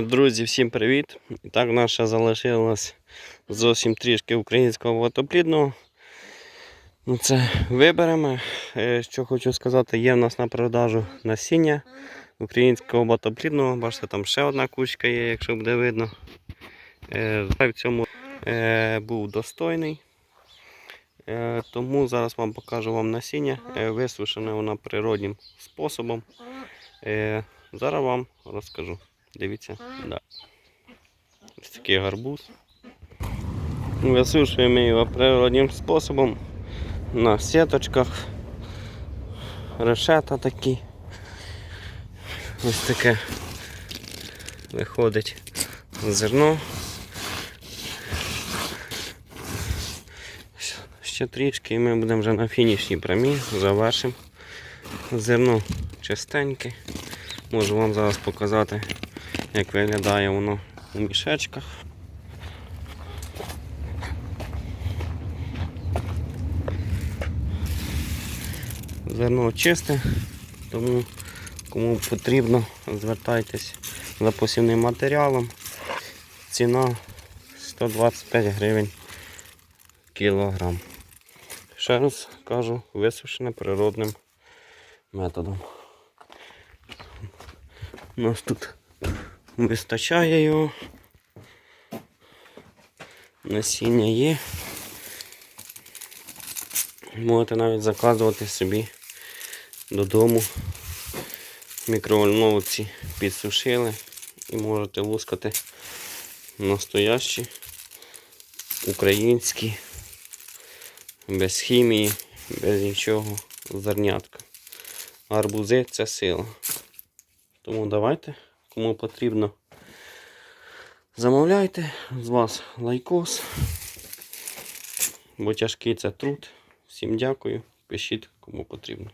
Друзі, всім привіт! І так, в нас зовсім трішки українського ватоплідного. Ну, це виберемо. Е, Що хочу сказати, є в нас на продажу насіння українського ватоплідного. Бачите, там ще одна кучка є, якщо буде видно. Е, В цьому е, був достойний. Тому зараз вам покажу вам насіння. Висушене воно природнім способом. Зараз вам розкажу. Дивіться. Да. Ось такий гарбуз. Висушуємо його природним способом на сіточках. Решета такі. Ось таке виходить зерно. Ще трішки і ми будемо вже на фінішній прямі, завершимо. Зерно чистеньке. Можу вам зараз показати, як виглядає воно у мішечках. Зерно чисте, тому кому потрібно, звертайтесь за посівним матеріалом. Ціна 125 гривень кілограм. Ще раз кажу, висушене природним методом. У нас тут вистачає його. Насіння є. Можете навіть заказувати собі додому. В мікроволновці підсушили і можете лускати настоящі українські, без хімії, без нічого зернятка. Арбузи це сила. Тому давайте, кому потрібно, замовляйте, з вас лайкос. Бо тяжкий це труд. Всім дякую. Пишіть, кому потрібно.